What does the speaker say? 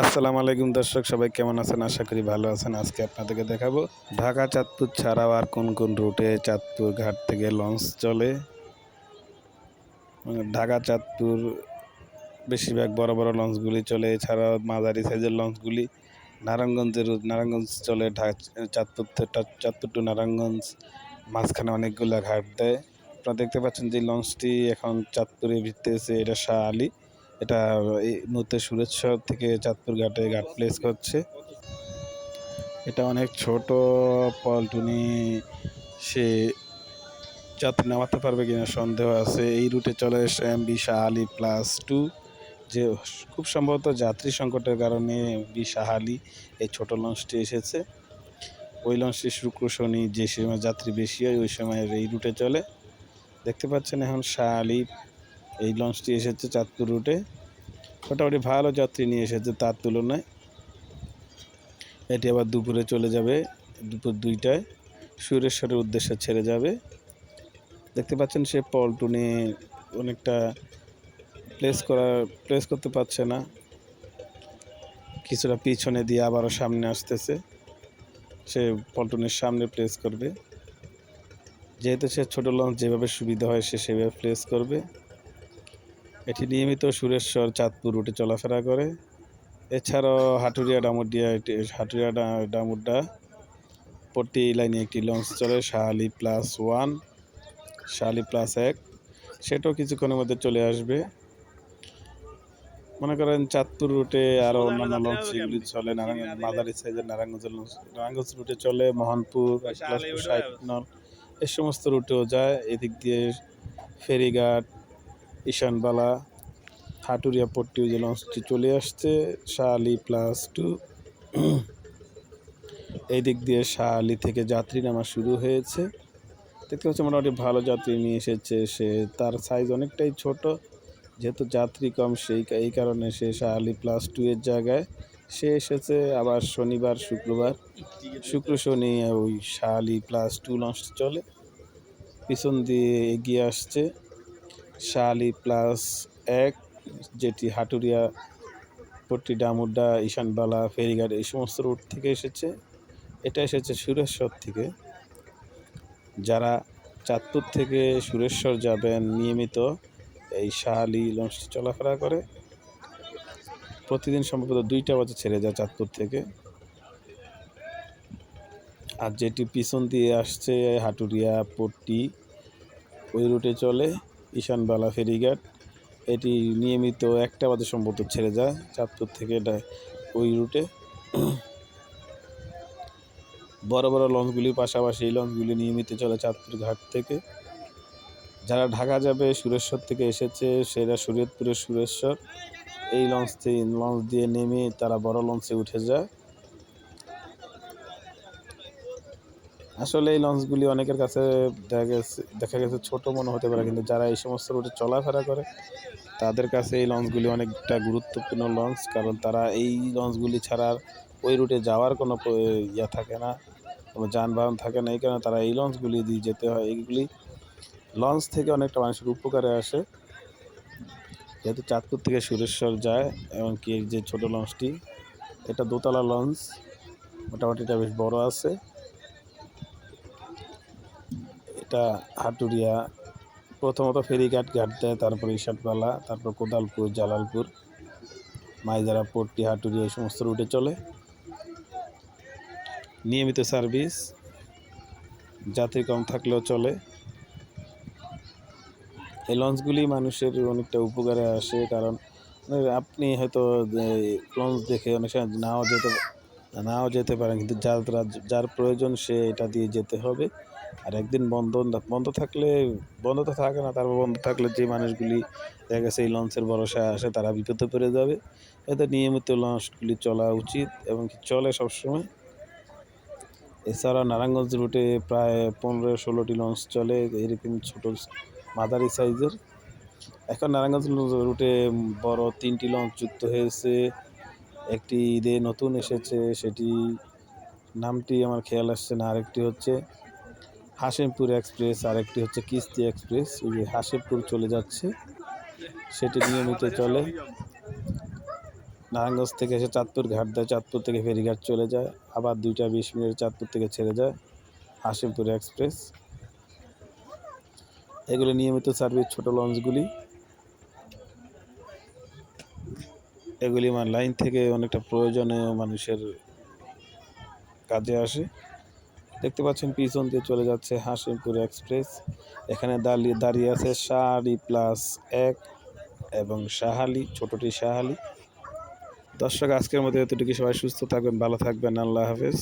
আসসালামু আলাইকুম দর্শক, সবাই কেমন আছেন? আশা করি ভালো আছেন। আজকে আপনাদেরকে দেখাবো ঢাকা, চাঁদপুর ছাড়াও আর কোন কোন রুটে চাঁদপুর ঘাট থেকে লঞ্চ চলে। ঢাকা, চাঁদপুর বেশিরভাগ বড় বড় লঞ্চগুলি চলে। এছাড়াও মাঝারি সাইজের লঞ্চগুলি নারায়ণগঞ্জের রুট, নারায়ণগঞ্জ চলে চাঁদপুর চাঁদপুর টু নারায়ণগঞ্জ মাঝখানে অনেকগুলো ঘাট দেয়। আপনারা দেখতে পাচ্ছেন যে লঞ্চটি এখন চাঁদপুরে ভিড়তেছে এটা শাহ আলী। এটা এই মুহূর্তে সুরেশ্বর থেকে চাঁদপুর ঘাটে ঘাট প্লেস করছে এটা অনেক ছোট পলটুনি সে যাত্রী নামাতে পারবে কিনা সন্দেহ আছে। এই রুটে চলে M V Shah Ali plus two যে খুব সম্ভবত যাত্রী সংকটের কারণে বি শাহ আলী এই ছোট লঞ্চটি এসেছে। ওই লঞ্চটি শুক্র শনি, যে সময় যাত্রী বেশি হয়, ওই সময় এই রুটে চলে। দেখতে পাচ্ছেন এখন শাহ আলী এই লঞ্চটি এসেছে চাঁদপুর রুটে। মোটামুটি ভালো যাত্রী নিয়ে এসেছে তার তুলনায়। এটি আবার দুপুরে চলে যাবে, দুপুর দুইটায়। সুরেশ্বরের উদ্দেশ্যে ছেড়ে যাবে। দেখতে পাচ্ছেন সে পল্টুনে অনেকটা প্লেস করা, প্লেস করতে পারছে না। কিছুটা পিছনে দিয়ে আবারও সামনে আসতেছে। সে পল্টনের সামনে প্লেস করবে। যেহেতু সে ছোটো লঞ্চ, যেভাবে সুবিধা হয় সে সেভাবে প্লেস করবে। এটি নিয়মিত সুরেশ্বর চাঁদপুর রুটে চলাফেরা করে। এছাড়াও হাটুরিয়া ডামুডিয়া এটি হাটুরিয়া ডামুড্ডা পট্টি লাইনে একটি লঞ্চ চলে Shahali plus one Shahali plus এক। সেটাও কিছুক্ষণের মধ্যে চলে আসবে। মনে করেন চাঁদপুর রুটে আরও অন্যান্য লঞ্চ যেগুলি চলে নারায়ণগঞ্জ মাদারি সাইজের নারায়ণগঞ্জের লঞ্চ নারায়ণগঞ্জ রুটে চলে মোহনপুর সাইটনল এই সমস্ত রুটেও যায়। এদিক দিয়ে ফেরিঘাট ঈশানবালা হাটুরিয়া পট্টি যে লঞ্চটি চলে আসছে শাহালি প্লাস টু এই দিক দিয়ে শাহালি থেকে যাত্রী নামা শুরু হয়েছে। দেখতে পাচ্ছি মোটামুটি ভালো যাত্রী নিয়ে এসেছে সে। তার সাইজ অনেকটাই ছোট, যেহেতু যাত্রী কম, সেই এই কারণে সে শাহালি প্লাস টু এর জায়গায়। সে এসেছে আবার শনিবার, শুক্রবার। শুক্র, শনি ওই শাহালি প্লাস টু লঞ্চটি চলে। পিছন দিয়ে এগিয়ে আসছে। শাহালি প্লাস এক যেটি হাটুরিয়া পট্টি ডামুড্ডা ঈশানবালা, ফেরিঘাট, এই সমস্ত রুট থেকে এসেছে। এটা এসেছে সুরেশ্বর থেকে। যারা চাঁদপুর থেকে সুরেশ্বর যাবেন, নিয়মিত এই শালি লঞ্চটি চলাফেরা করে। প্রতিদিন সম্ভবত দুইটা বাজে ছেড়ে যায় চাঁদপুর থেকে। আর যেটি পিছন দিয়ে আসছে হাটুরিয়া, পট্টি, ওই রুটে চলে। ঈশানবালা ফেরিঘাট। এটি নিয়মিত একটা বাজে সম্ভবত ছেড়ে যায় চাঁদপুর থেকে এটা ওই রুটে। বড় বড় লঞ্চগুলির পাশাপাশি এই লঞ্চগুলি নিয়মিত চলে চাঁদপুর ঘাট থেকে। যারা ঢাকা যাবে, সুরেশ্বর থেকে এসেছে, সেরা শরীয়তপুরের সুরেশ্বর। এই লঞ্চ লঞ্চ দিয়ে নেমে তারা বড় লঞ্চে উঠে যায়। আসলে এই লঞ্চগুলি অনেকের কাছে দেখা গেছে দেখা গেছে ছোটো মনে হতে পারে, কিন্তু যারা এই সমস্ত রুটে চলাফেরা করে, তাদের কাছে এই লঞ্চগুলি অনেকটা গুরুত্বপূর্ণ লঞ্চ, কারণ তারা এই লঞ্চগুলি ছাড়া ওই রুটে যাওয়ার কোনো ইয়া থাকে না, কোনো যানবাহন থাকে না। এই কারণে তারা এই লঞ্চগুলি দিয়ে যেতে হয়। এইগুলি লঞ্চ থেকে অনেকটা মানুষের উপকারে আসে। যেহেতু চাঁদপুর থেকে সুরেশ্বর যায়, এমনকি যে ছোট লঞ্চটি, এটা দোতলা লঞ্চ, মোটামুটি এটা বেশ বড় আছে। এটা হাটুরিয়া, প্রথমত ফেরিঘাট ঘাট দেয় তারপর ইশাটপালা তারপর কোদালপুর, জালালপুর, মাইজারা, পট্টি, হাটুরিয়া, এই সমস্ত রুটে চলে। নিয়মিত সার্ভিস, যাত্রী কম থাকলেও চলে। এই লঞ্চগুলি মানুষের অনেকটা উপকারে আসে, কারণ আপনি হয়তো লঞ্চ দেখে অনেক সময় নাও যেতে নাও যেতে পারেন, কিন্তু যার যার প্রয়োজন সে এটা দিয়ে যেতে হবে। আর একদিন বন্ধ বন্ধ থাকলে, বন্ধ তো থাকে না, তারপর বন্ধ থাকলে যে মানুষগুলি দেখা গেছে এই লঞ্চের ভরসায় আসে, তারা বিপদে পড়ে যাবে। এতে নিয়মিত লঞ্চগুলি চলা উচিত এবং কি চলে সবসময়। এছাড়া নারায়ণগঞ্জ রুটে প্রায় পনেরো ষোলোটি লঞ্চ চলে, এরকম ছোটো মাদারি সাইজের। এখন নারায়ণগঞ্জ রুটে বড় তিনটি লঞ্চ যুক্ত হয়েছে। একটি ঈদে নতুন এসেছে সেটি নামটি আমার খেয়াল আসছে না, আরেকটি হচ্ছে হাসিমপুর এক্সপ্রেস আর একটি হচ্ছে কিস্তি এক্সপ্রেস ওই হাসিমপুর চলে যাচ্ছে। সেটি নিয়মিত চলে। নারায়ণগঞ্জ থেকে এসে চাঁদপুর ঘাট দেয় চাঁদপুর থেকে ফেরিঘাট চলে যায়। আবার দুইটা বিশ মিনিট চাঁদপুর থেকে ছেড়ে যায় হাসিমপুর এক্সপ্রেস। এগুলি নিয়মিত সার্ভিস ছোট লঞ্চগুলি। এগুলি মানে লাইন থেকে অনেকটা প্রয়োজনীয় মানুষের কাজে আসে। দেখতে পাচ্ছেন পিছন দিয়ে চলে যাচ্ছে হাসিমপুর এক্সপ্রেস। এখানে দাঁড়িয়ে দাঁড়িয়ে আছে শাহালি প্লাস এক এবং সাহালি ছোটটি সাহালি দর্শক, আজকের মধ্যে এতটুকু সবাই সুস্থ থাকবেন, ভালো থাকবেন। আল্লাহ হাফেজ।